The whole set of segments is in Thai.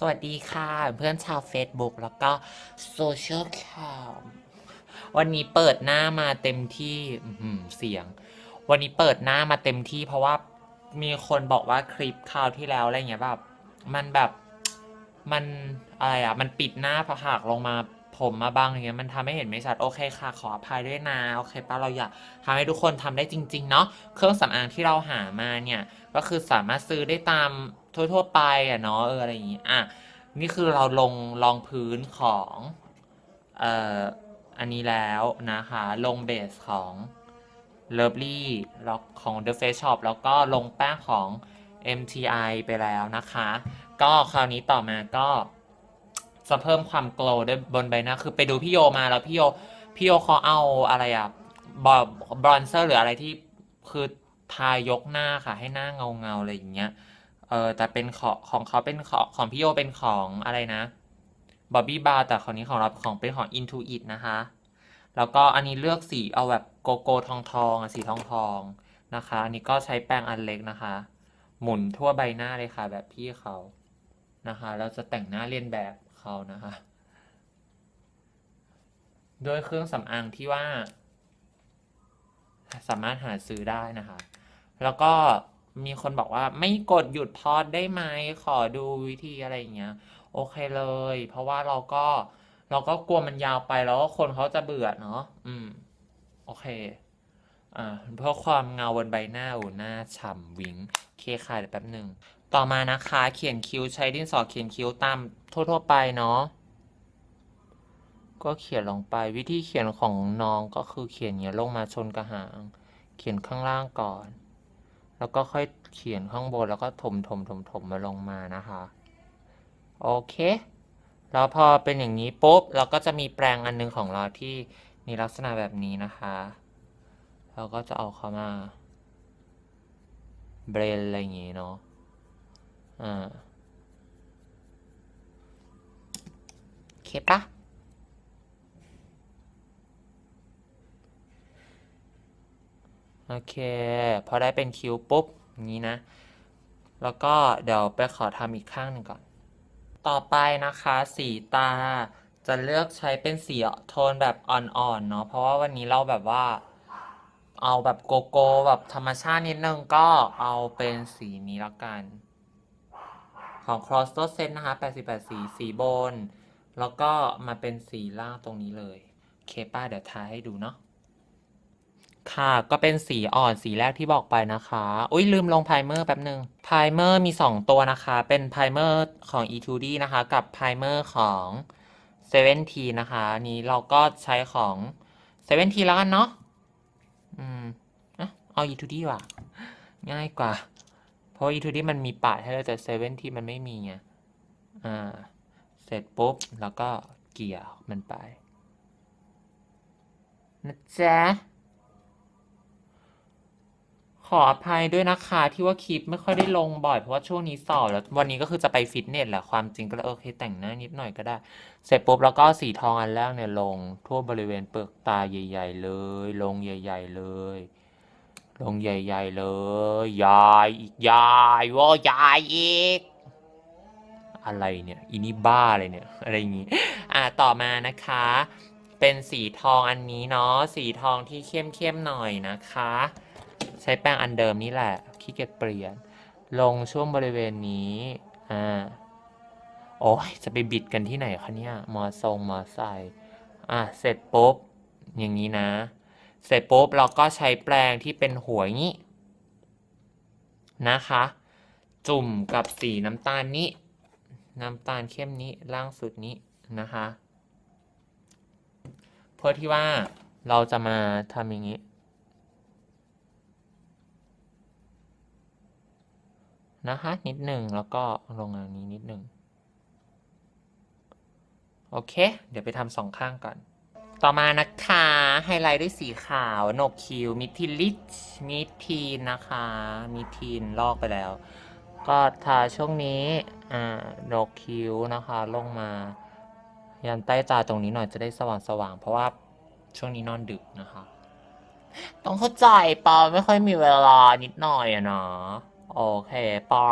สวัสดีค่ะ เพื่อนชาว Facebook แล้วก็โซเชียลแคมวันนี้เปิดหน้ามาเต็มที่เสียง วันนี้เปิดหน้ามาเต็มที่ เพราะว่ามีคนบอกว่าคลิปคราวที่แล้วอะไรเงี้ยแบบมันแบบมันอะไรอะ มันปิดหน้าผหักลงมา ผมมาบ้างอย่างเงี้ยมันทำให้เห็นไม่ชัดโอเคค่ะ ขออภัยด้วยนะโอเคป้าเราอยากทำให้ทุกคนทำได้จริง ๆ เนาะเครื่องสำอางที่เราหามาเนี่ยก็คือสามารถซื้อได้ตามทั่วๆไปอะเนาะเอออะไรอย่างงี้อะนี่คือเราลงรองพื้นของเอ่ออันนี้แล้วนะคะลงเบสของ Lovely แล้วของ The Face Shop แล้วก็ลงแป้งของ MTI ไปแล้วนะคะ ก็คราวนี้ต่อมาก็ จะเพิ่มความโกลว์ด้วยบนใบหน้า คือไปดูพี่โยมาแล้วพี่โยพี่โยเขาเอาอะไรอะบอบรอนเซอร์หรืออะไรที่คือทายกหน้าค่ะ ให้หน้าเงาเงาอะไรอย่างเงี้ย เออแต่เป็นของของเขาเป็นของของพี่โยเป็นของอะไรนะบอบบี้บาร์แต่ของนี้ของเราของเป็นของ Intuit นะคะ แล้วก็อันนี้เลือกสีเอาแบบโกโก้ทองทองสีทองทองนะคะ อันนี้ก็ใช้แป้งอันเล็กนะคะ หมุนทั่วใบหน้าเลยค่ะ แบบพี่เขานะคะแล้วจะแต่งหน้าเลียนแบบ เขานะคะด้วยเครื่องสำอางที่ว่า สามารถหาซื้อได้นะคะ แล้วก็มีคนบอกว่าไม่กดหยุดพอดได้ไหมขอดูวิธีอะไรอย่างเงี้ย โอเคเลย เพราะว่าเราก็ เราก็กลัวมันยาวไปแล้วก็คนเขาจะเบื่อเนาะอืม โอเค อ่าเพื่อความเงาบนใบหน้าอูหน้าฉ่ำวิงเคค่ะเดี๋ยวแป๊บหนึ่ง ต่อมานะคะเขียนคิ้วใช้ดินสอเขียนคิ้วตามทั่วๆไปเนาะก็เขียนลงไปวิธีเขียนของน้องก็คือเขียนอย่างเงี้ยลงมาชนกระหาง เขียนข้างล่างก่อน แล้วก็ค่อยเขียนข้างบนแล้วก็ถมถมถมถมมาลงมานะคะโอเคแล้วพอเป็นอย่างนี้ปุ๊บเราก็จะมีแปรงอันนึงของเราที่มีลักษณะแบบนี้นะคะ เราก็จะเอาเข้ามาเบรนอะไรอย่างงี้เนาะ อ่าโอเคปะโอเค พอได้เป็นคิวปุ๊บนี้นะ แล้วก็เดี๋ยวไปขอทำอีกข้างหนึ่งก่อน ต่อไปนะคะ สีตาจะเลือกใช้เป็นสีโทนแบบอ่อนๆเนาะ เพราะว่าวันนี้เราแบบว่า เอาแบบโกโก้แบบธรรมชาตินิดนึงก็เอาเป็นสีนี้แล้วกัน ของ Cross t o Set นะคะ 88 สีสีบน แล้วก็มาเป็นสีล่างตรงนี้เลยโอเคป้าเดี๋ยวทาให้ดูเนาะค่ะก็เป็นสีอ่อนสีแรกที่บอกไปนะคะ อุ้ยลืมลงไพรเมอร์แป๊บหนึ่งไพรเมอร์มี 2 ตัวนะคะ เป็นไพรเมอร์ของ E2D นะคะ กับไพรเมอร์ของ 7T นะคะอันนี้เราก็ใช้ของ 7T แล้วกันเนาะอืมอะเอา E2D ว่ะ ง่ายกว่า เพราะ E2D มันมีปาดให้เราแต่ 7T มันไม่มีไงอ่า เสร็จปุ๊บ แล้วก็เกี่ยมันไป นะจ๊ะ ขออภัยด้วยนะคะที่ว่าคลิปไม่ค่อยได้ลงบ่อย เพราะว่าช่วงนี้สอบแล้ว วันนี้ก็คือจะไปฟิตเนสแหละ ความจริงก็เลยโอเคแต่งหน้านิดหน่อยก็ได้ เสร็จปุ๊บ แล้วก็สีทองอันแรกเนี่ยลง ทั่วบริเวณเปลือกตาใหญ่ ๆ เลย ลงใหญ่ ๆ เลย ลงใหญ่ๆเลยยายอีกยายว่ายายอีก อะไรเนี่ยอีนี่บ้าเลยเนี่ยอะไรอย่างงี้อ่าต่อมานะคะ เป็นสีทองอันนี้เนาะสีทองที่เข้มๆหน่อยนะคะ ใช้แป้งอันเดิมนี่แหละขี้เกียจเปลี่ยน ลงช่วงบริเวณนี้อ่าโอ้ยจะไปบิดกันที่ไหนคะเนี่ยมอทรงมอไซอะเสร็จปุ๊บอย่างนี้นะ เสร็จปุ๊บเราก็ใช้แปรงที่เป็นหัวงี้นะคะ จุ่มกับสีน้ำตาลนี้ น้ำตาลเข้มนี้ล่างสุดนี้นะคะ เพื่อที่ว่าเราจะมาทำอย่างนี้ นะคะนิดหนึ่งแล้วก็ลงอันนี้นิดหนึ่งโอเค เดี๋ยวไปทำสองข้างก่อน ต่อมานะคะ ไฮไลท์ด้วยสีขาวโหนกคิวมิทิลิชมิทีนนะคะ มิทีนลอกไปแล้ว ก็ทาช่วงนี้อ่าโหนกคิวนะคะ ลงมา ยันใต้ตาตรงนี้หน่อยจะได้สว่างสว่างๆเพราะว่าช่วงนี้นอนดึกนะคะ ต้องเข้าใจปอไม่ค่อยมีเวลานิดหน่อยอะเนาะโอเคปอ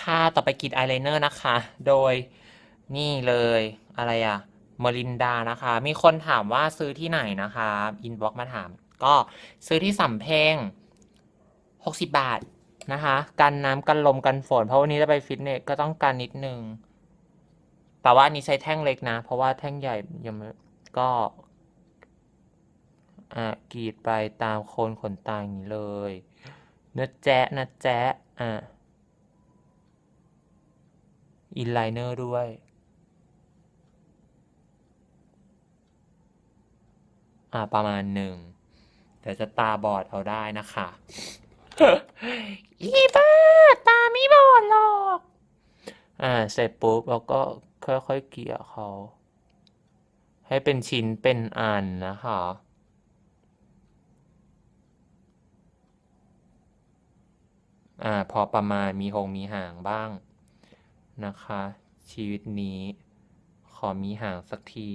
ค่ะต่อไปกรีดอายไลเนอร์นะคะ โดยนี่เลยอะไรอะ มรินดานะคะ มีคนถามว่าซื้อที่ไหนนะคะอินบ็อกมาถาม ก็ซื้อที่สำเพ็ง60 บาทนะคะ กันน้ำกันลมกันฝน เพราะวันนี้จะไปฟิตเนสก็ต้องกันนิดนึง แต่ว่าอันนี้ใช้แท่งเล็กนะ เพราะว่าแท่งใหญ่ยังไม่ก็อะกรีดไปตามโคนขนตาอย่างนี้เลยนะแจ๊ะนะแจ๊ะอะอินไลเนอร์ด้วย อ่าประมาณหนึ่งแต่จะตาบอดเอาได้นะคะอีบ้าตาไม่บอดหรอก อ่าเสร็จปุ๊บเราก็ค่อยๆเกี่ยเขา ให้เป็นชิ้นเป็นอันนะคะอ่าพอประมาณมีหงมีหางบ้างนะคะ ชีวิตนี้ ขอมีหางสักที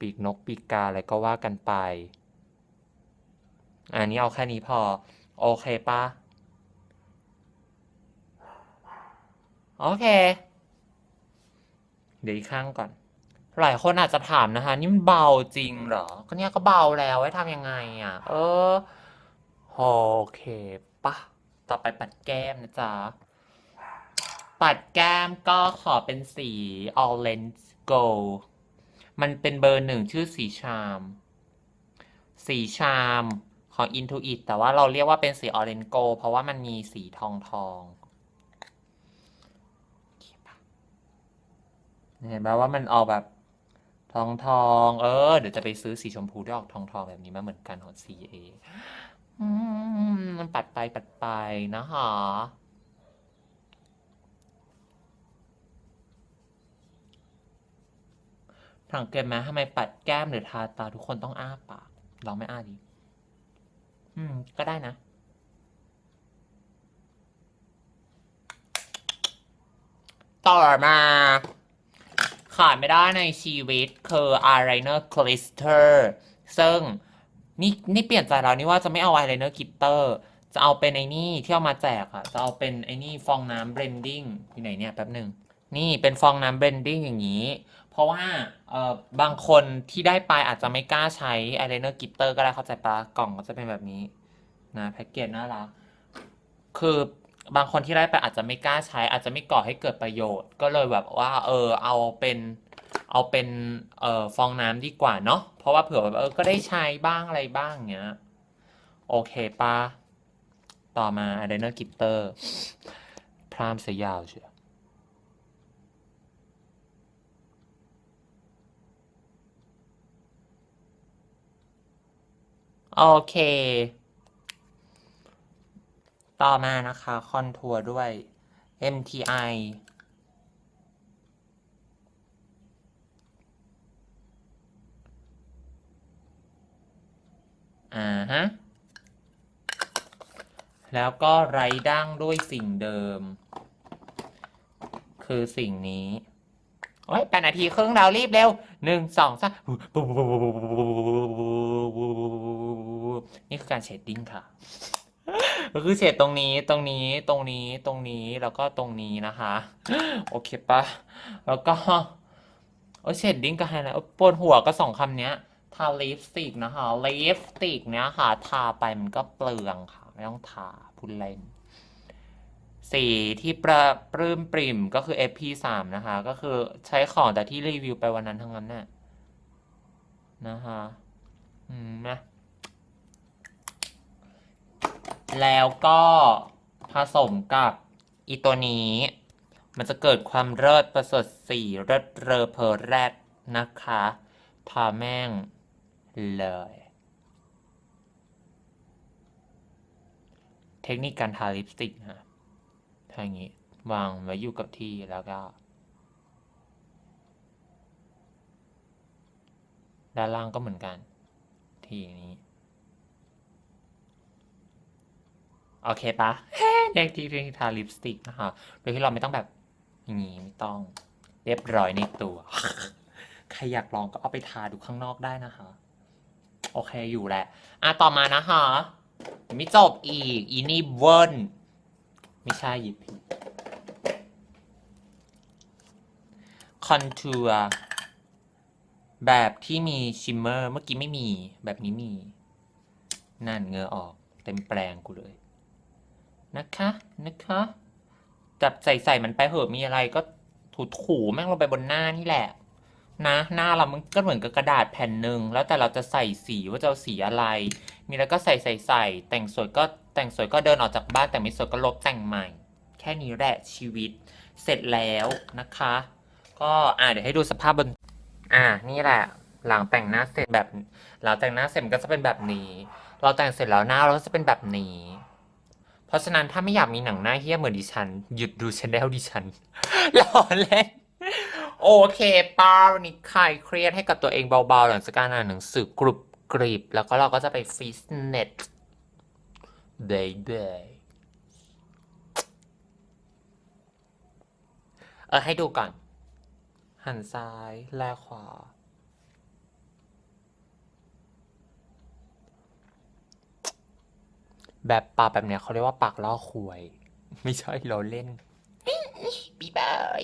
ปีกนกปีกกาอะไรก็ว่ากันไป อันนี้เอาแค่นี้พอ โอเคปะโอเค เดี๋ยวอีกข้างก่อน หลายคนอาจจะถามนะคะ นี่มันเบาจริงเหรอ ก็เนี่ยก็เบาแล้วให้ทำยังไงอะ เออ โอเคปะต่อไปปัดแก้มนะจ๊ะ ปัดแก้มก็ขอเป็นสี orange gold มันเป็นเบอร์หนึ่งชื่อสีชาม สีชามของ Intuit แต่ว่าเราเรียกว่าเป็นสี orange gold เพราะว่ามันมีสีทองทองเคปะเห็นไหมว่ามันออกแบบทองทอง เออ เดี๋ยวจะไปซื้อสีชมพูที่ออกทองทองแบบนี้มาเหมือนกันของ CA อืมมันปัดไปปัดไปนะคะ สังเกตไหมทำไมปัดแก้มหรือทาตาทุกคนต้องอ้าปากลองไม่อ้าดิอืม ก็ได้นะ ต่อมา ขาดไม่ได้ในชีวิต คือ eyeliner glitter ซึ่งนี่นี่เปลี่ยนใจแล้วนี่ว่าจะไม่เอา eyeliner glitter จะเอาเป็นไอ้นี่ที่เอามาแจกอะจะเอาเป็นไอ้นี่ฟองน้ำ blending ที่ไหนเนี่ยแป๊บหนึ่ง นี่เป็นฟองน้ำ blending อย่างนี้ เพราะว่าเอ่อบางคนที่ได้ไปอาจจะไม่กล้าใช้ eyeliner glitter ก็ได้เข้าใจปะกล่องก็จะเป็นแบบนี้นะแพ็กเกจน่ารักคือบางคนที่ได้ไปอาจจะไม่กล้าใช้ อาจจะไม่ก่อให้เกิดประโยชน์ ก็เลยแบบว่า เออเอาเป็นเอาเป็นเอ่อฟองน้ำดีกว่าเนาะเพราะว่าเผื่อแบบเออก็ได้ใช้บ้างอะไรบ้างเงี้ยโอเคปะต่อมา eyeliner glitter พรามเสียยาวเชียว โอเค ต่อมานะคะคอนทัวร์ด้วย MTI อ่าฮะ แล้วก็ไรดั้งด้วยสิ่งเดิม คือสิ่งนี้ โอ้ยแปดนาทีครึ่งแล้วรีบเร็วหนึ่งสองสาม นี่คือการเชดดิ้งค่ะ ก็คือเฉดตรงนี้ตรงนี้ตรงนี้ตรงนี้แล้วก็ตรงนี้นะคะ โอเคปะแล้วก็โอ้เชดดิ้งกับไฮไลท์ปวดหัวก็สองคำนี้ทาลิปสติกนะคะลิปสติกเนี้ยค่ะทาไปมันก็เปลืองค่ะ ไม่ต้องทาพูดเล่นสีที่ประปลื้มปริ่มก็คือ FP3 นะคะ ก็คือใช้ของแต่ที่รีวิวไปวันนั้นทั้งนั้นน่ะนะคะ อืมนะ แล้วก็ผสมกับอีตัวนี้ มันจะเกิดความเลิศประเสริฐสีเลิศเรอเพอแรดนะคะทาแม่งเลย เทคนิคการทาลิปสติกนะทาอย่างนี้ วางไว้อยู่กับที่แล้วก็ด้านล่างก็เหมือนกัน ทีนี้ โอเคปะเด็กที่เรียนทาลิปสติกนะคะ โดยที่เราไม่ต้องแบบอย่างนี้ไม่ต้องเรียบร้อยในตัว ใครอยากลองก็เอาไปทาดูข้างนอกได้นะคะ โอเคอยู่แหละ อะต่อมานะคะไม่จบอีก อีนี่เวิร์นไม่ใช่หยิบผิดคอนทัวร์แบบที่มีชิมเมอร์ เมื่อกี้ไม่มีแบบนี้มี นั่นเงือออก เต็มแปลงกูเลย นะคะนะคะจับใส่ใส่มันไปเหอะมีอะไรก็ถูถูๆแม่งลงไปบนหน้านี่แหละ นะ หน้าเรามันก็เหมือนกับกระดาษแผ่นหนึ่งแล้วแต่เราจะใส่สีว่าจะเอาสีอะไร มีแล้วก็ใส่ใส่ใส่แต่งสวยก็แต่งสวยก็เดินออกจากบ้านแต่งไม่สวยก็ลบแต่งใหม่ แค่นี้แหละชีวิตเสร็จแล้วนะคะ ก็อ่าเดี๋ยวให้ดูสภาพบนอ่านี่แหละ หลังแต่งหน้าเสร็จแบบหลังแต่งหน้าเสร็จมันก็จะเป็นแบบนี้ เราแต่งเสร็จแล้วหน้าเราก็จะเป็นแบบนี้ เพราะฉะนั้นถ้าไม่อยากมีหนังหน้าเฮี้ยเหมือนดิฉัน หยุดดูชแนลดิฉันหล่อเล่นโอเคป้าวันนี้คลายเครียดให้กับตัวเองเบาๆ หลังจากการอ่านหนังสือกรุบกริบ แล้วก็เราก็จะไปฟิตเนสเบย์เออให้ดูก่อน หันซ้ายแลขวา แบบปากแบบเนี้ยเขาเรียกว่าปากล่อควย ไม่ใช่เราเล่น บ๊ายบาย